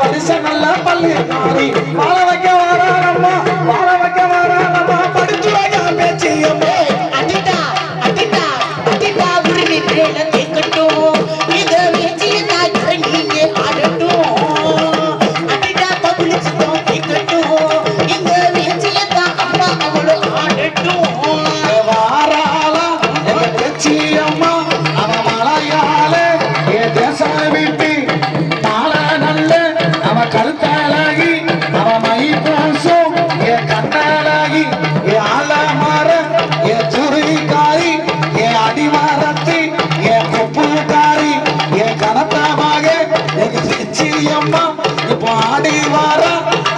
வரிசை நல்ல பள்ளி வாழ வைக்க வாரம்மா வாழ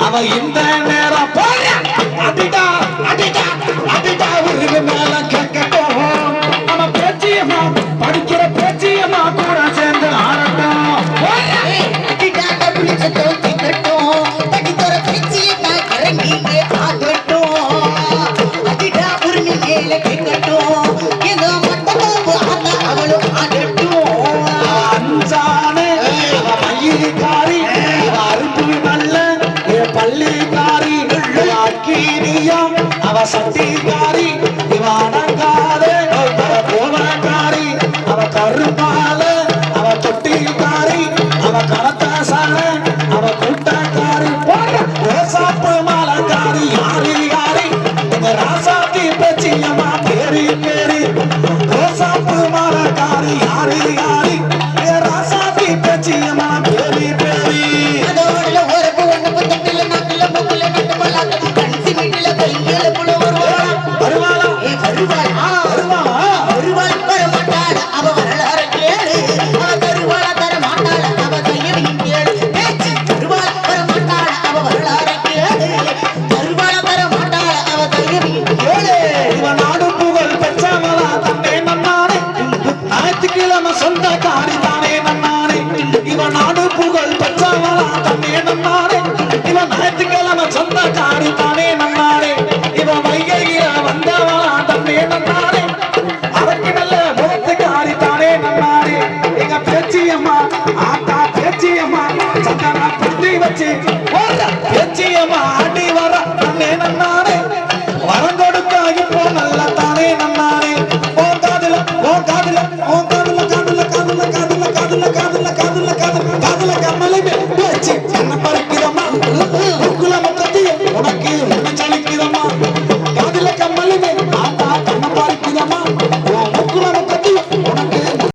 அவ இந்த நேரம் போற. சொந்த காரி தானே நன்னானே இவன் நாடு புகழ் பெற்றவனா தன்னே நன்னானே இவன் ஞாயிற்றுக்கிழமை சொந்த காரி தானே நன்னானே இவன் வைகையில வந்தவனா தன்னே நன்னானே அவருக்கு நல்ல முகத்து காரி தானே நன்னானே எங்க Pechiyamma I'm a little bit.